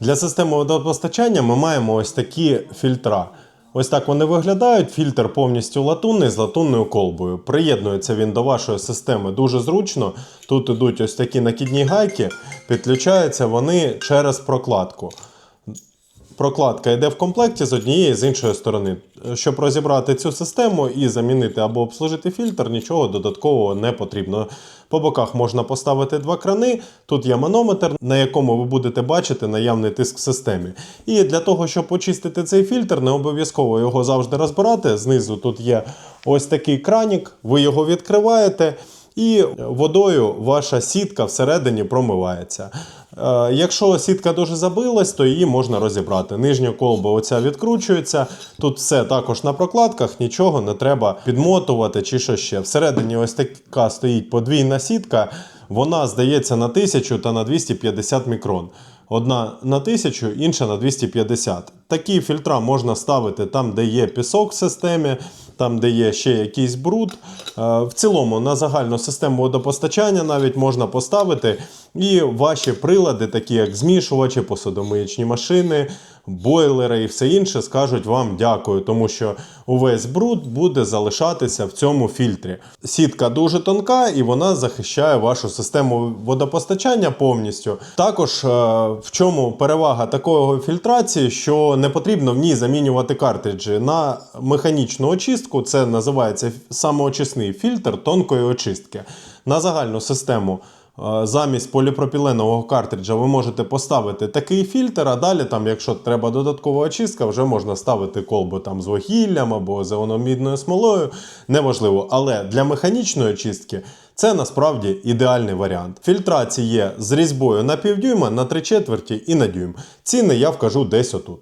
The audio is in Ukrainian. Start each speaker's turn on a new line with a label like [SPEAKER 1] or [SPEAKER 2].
[SPEAKER 1] Для системи водопостачання ми маємо ось такі фільтра. Ось так вони виглядають. Фільтр повністю латунний з латунною колбою. Приєднується він до вашої системи дуже зручно. Тут ідуть ось такі накідні гайки, підключаються вони через прокладку. Прокладка йде в комплекті з однієї з іншої сторони. Щоб розібрати цю систему і замінити або обслужити фільтр, нічого додаткового не потрібно. По боках можна поставити два крани. Тут є манометр, на якому ви будете бачити наявний тиск в системі. І для того, щоб очистити цей фільтр, не обов'язково його завжди розбирати. Знизу тут є ось такий кранік, ви його відкриваєте. І водою ваша сітка всередині промивається. Е, Якщо сітка дуже забилась, то її можна розібрати. Нижня колба оця відкручується. Тут все також на прокладках, нічого не треба підмотувати чи що ще. Всередині ось така стоїть подвійна сітка. Вона здається на 1000 та на 250 мікрон. Одна на 1000, інша на 250. Такі фільтра можна ставити там, де є пісок в системі, там, де є ще якийсь бруд. Е, В цілому на загальну систему водопостачання навіть можна поставити. І ваші прилади, такі як змішувачі, посудомиєчні машини, бойлери і все інше, скажуть вам дякую, тому що увесь бруд буде залишатися в цьому фільтрі. Сітка дуже тонка і вона захищає вашу систему водопостачання повністю. Також е, в чому перевага такої фільтрації, що не потрібно в ній замінювати картриджі на механічну очистку. Це називається самоочисний фільтр тонкої очистки. На загальну систему. Замість поліпропіленового картриджа ви можете поставити такий фільтр, а далі, там, якщо треба додаткова очистка, вже можна ставити колбу там з вугіллям або з еономідною смолою. Неважливо. Але для механічної очистки це насправді ідеальний варіант. Фільтрації є з різьбою на півдюйма, на три четверті і на дюйм. Ціни я вкажу десь отут.